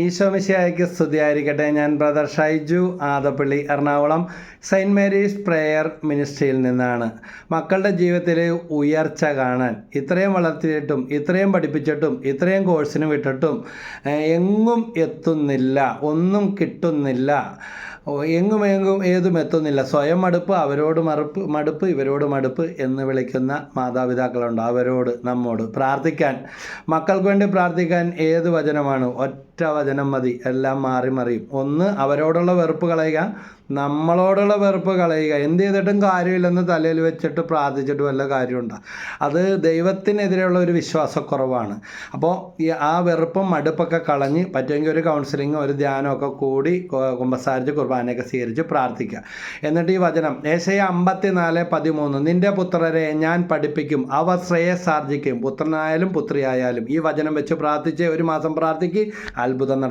ഈശോമിശിയായ്ക്ക് സ്തുതിയായിരിക്കട്ടെ. ഞാൻ brother Shaiju Adappally Ernakulam saint Mary's prayer മിനിസ്ട്രിയിൽ നിന്നാണ്. മക്കളുടെ ജീവിതത്തിലെ ഉയർച്ച കാണാൻ ഇത്രയും വളർത്തിയിട്ടും ഇത്രയും പഠിപ്പിച്ചിട്ടും ഇത്രയും കോഴ്സിന് വിട്ടിട്ടും എങ്ങും എത്തുന്നില്ല ഒന്നും കിട്ടുന്നില്ല. എങ്ങും എങ്ങും ഏതും എത്തുന്നില്ല. സ്വയം മടുപ്പ് അവരോട് മറുപ്പ് മടുപ്പ് ഇവരോട് മടുപ്പ് എന്ന് വിളിക്കുന്ന മാതാപിതാക്കളുണ്ട്. അവരോട് നമ്മോട് പ്രാർത്ഥിക്കാൻ മക്കൾക്ക് വേണ്ടി പ്രാർത്ഥിക്കാൻ ഏത് വചനമാണ് ഒറ്റ വചനം മതി. എല്ലാം മാറി മറിയും. ഒന്ന് അവരോടുള്ള വെറുപ്പ് കളയുക. നമ്മളോടുള്ള വെറുപ്പ് കളയുക. എന്ത് ചെയ്തിട്ടും കാര്യമില്ലെന്ന് തലയിൽ വെച്ചിട്ട് പ്രാർത്ഥിച്ചിട്ട് വല്ല കാര്യമുണ്ടോ? അത് ദൈവത്തിനെതിരെയുള്ള ഒരു വിശ്വാസക്കുറവാണ്. അപ്പോൾ ഈ ആ വെറുപ്പും മടുപ്പൊക്കെ കളഞ്ഞ് പറ്റുമെങ്കിൽ ഒരു കൗൺസിലിങ്ങും ഒരു ധ്യാനമൊക്കെ കൂടി കുമ്പസാരിച്ച് കുർബാനയൊക്കെ സ്വീകരിച്ച് പ്രാർത്ഥിക്കുക. എന്നിട്ട് ഈ വചനം ഏശയ അമ്പത്തിനാല് പതിമൂന്ന് നിന്റെ പുത്രരെ ഞാൻ പഠിപ്പിക്കും. അവ ശ്രേയസാർജിക്കും പുത്രനായാലും പുത്രിയായാലും. ഈ വചനം വെച്ച് പ്രാർത്ഥിച്ച് ഒരു മാസം പ്രാർത്ഥിക്ക്. അത്ഭുതം നടക്കും